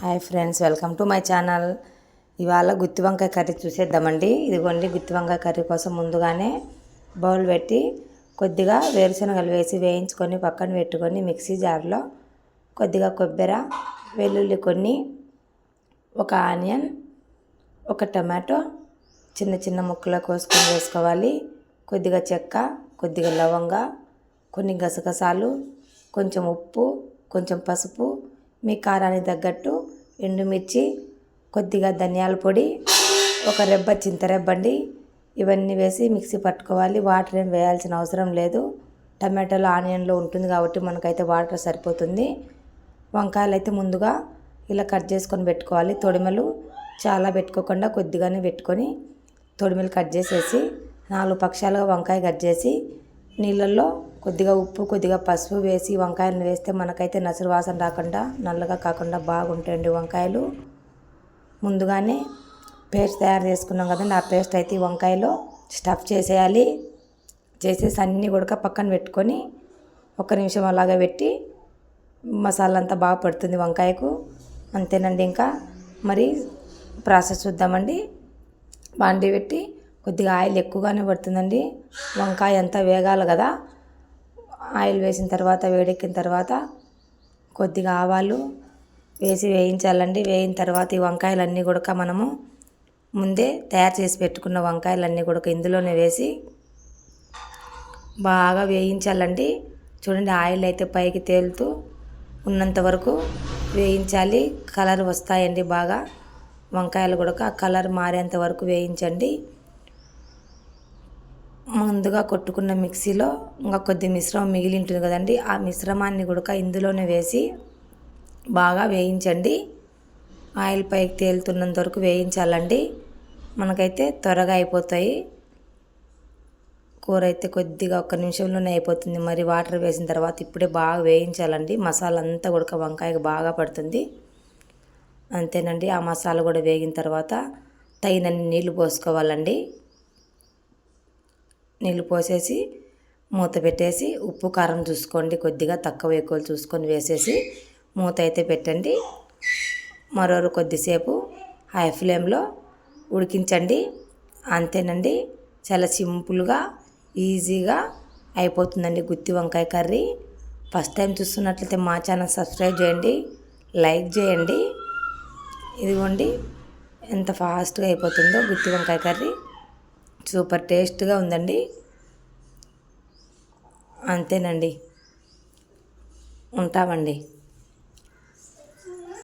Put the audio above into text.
Hi friends welcome to my channel. ఇవాళ గుత్తి వంకాయ కర్రీ చూసేద్దామండి. ఇదిగోండి గుత్తి వంకాయ కర్రీ కోసం ముందుగానే బౌల్ పెట్టి కొద్దిగా వేరుశనగలు వేసి వేయించుకొని పక్కన పెట్టుకొని మిక్సీ జార్లో కొద్దిగా కొబ్బరి వెల్లుల్లి కొన్ని ఒక ఆనియన్ ఒక టమాటో చిన్న చిన్న ముక్కలు కోసుకొని వేసుకోవాలి. కొద్దిగా చెక్క కొద్దిగా లవంగా కొన్ని గసగసాలు కొంచెం ఉప్పు కొంచెం పసుపు మీ కారానికి తగ్గట్టు ఎండుమిర్చి కొద్దిగా ధనియాల పొడి ఒక రెబ్బ చింతరెబ్బండి ఇవన్నీ వేసి మిక్సీ పట్టుకోవాలి. వాటర్ ఏం వేయాల్సిన అవసరం లేదు. టమాటాలు ఆనియన్లో ఉంటుంది కాబట్టి మనకైతే వాటర్ సరిపోతుంది. వంకాయలు అయితే ముందుగా ఇలా కట్ చేసుకొని పెట్టుకోవాలి. తొడిమలు చాలా పెట్టుకోకుండా కొద్దిగానే పెట్టుకొని తొడిమలు కట్ చేసేసి నాలుగు పక్షాలుగా వంకాయ కట్ చేసి నీళ్ళల్లో కొద్దిగా ఉప్పు కొద్దిగా పసుపు వేసి వంకాయలను వేస్తే మనకైతే నసురు వాసన రాకుండా నల్లగా కాకుండా బాగుంటాయండి వంకాయలు. ముందుగానే పేస్ట్ తయారు చేసుకున్నాం కదండి ఆ పేస్ట్ అయితే ఈ వంకాయలో స్టఫ్ చేసేయాలి. చేసేసి అన్నీ కూడా పక్కన పెట్టుకొని ఒక నిమిషం అలాగా పెట్టి మసాలా అంతా బాగా పడుతుంది వంకాయకు. అంతేనండి ఇంకా. మరి ప్రాసెస్ చూద్దామండి. బాండి పెట్టి కొద్దిగా ఆయిల్ ఎక్కువగానే పడుతుందండి. వంకాయ అంతా వేగాలి కదా. ఆయిల్ వేసిన తర్వాత వేడెక్కిన తర్వాత కొద్దిగా ఆవాలు వేసి వేయించాలండి. వేయిన తర్వాత ఈ వంకాయలన్నీ కూడా మనము ముందే తయారు చేసి పెట్టుకున్న వంకాయలన్నీ కూడా ఇందులోనే వేసి బాగా వేయించాలండి. చూడండి ఆయిల్ అయితే పైకి తేలుతూ ఉన్నంత వరకు వేయించాలి. కలర్ వస్తాయండి బాగా. వంకాయలు కూడా కలర్ మారేంత వరకు వేయించండి. ముందుగా కొట్టుకున్న మిక్సీలో ఇంకా కొద్ది మిశ్రమం మిగిలి ఉంటుంది కదండి. ఆ మిశ్రమాన్ని కూడా ఇందులోనే వేసి బాగా వేయించండి. ఆయిల్ పైకి తేలుతున్నంత వరకు వేయించాలండి. మనకైతే త్వరగా అయిపోతాయి. కూర అయితే కొద్దిగా ఒక్క నిమిషంలోనే అయిపోతుంది. మరి వాటర్ వేసిన తర్వాత ఇప్పుడే బాగా వేయించాలండి. మసాలా అంతా కూడా వంకాయకు బాగా పడుతుంది. అంతేనండి. ఆ మసాలా కూడా వేగిన తర్వాత తగినన్ని నీళ్ళు పోసుకోవాలండి. నీళ్ళు పోసేసి మూత పెట్టేసి ఉప్పు కారం చూసుకోండి. కొద్దిగా తక్కువ ఎక్కువ చూసుకొని వేసేసి మూత అయితే పెట్టండి. మరో కొద్దిసేపు హై ఫ్లేమ్లో ఉడికించండి. అంతేనండి. చాలా సింపుల్గా ఈజీగా అయిపోతుందండి గుత్తి వంకాయ కర్రీ. ఫస్ట్ టైం చూస్తున్నట్లయితే మా ఛానల్ సబ్స్క్రైబ్ చేయండి లైక్ చేయండి. ఇదిగోండి ఎంత ఫాస్ట్గా అయిపోతుందో గుత్తి వంకాయ కర్రీ. సూపర్ టేస్ట్గా ఉందండి. అంతేనండి. ఉంటామండి.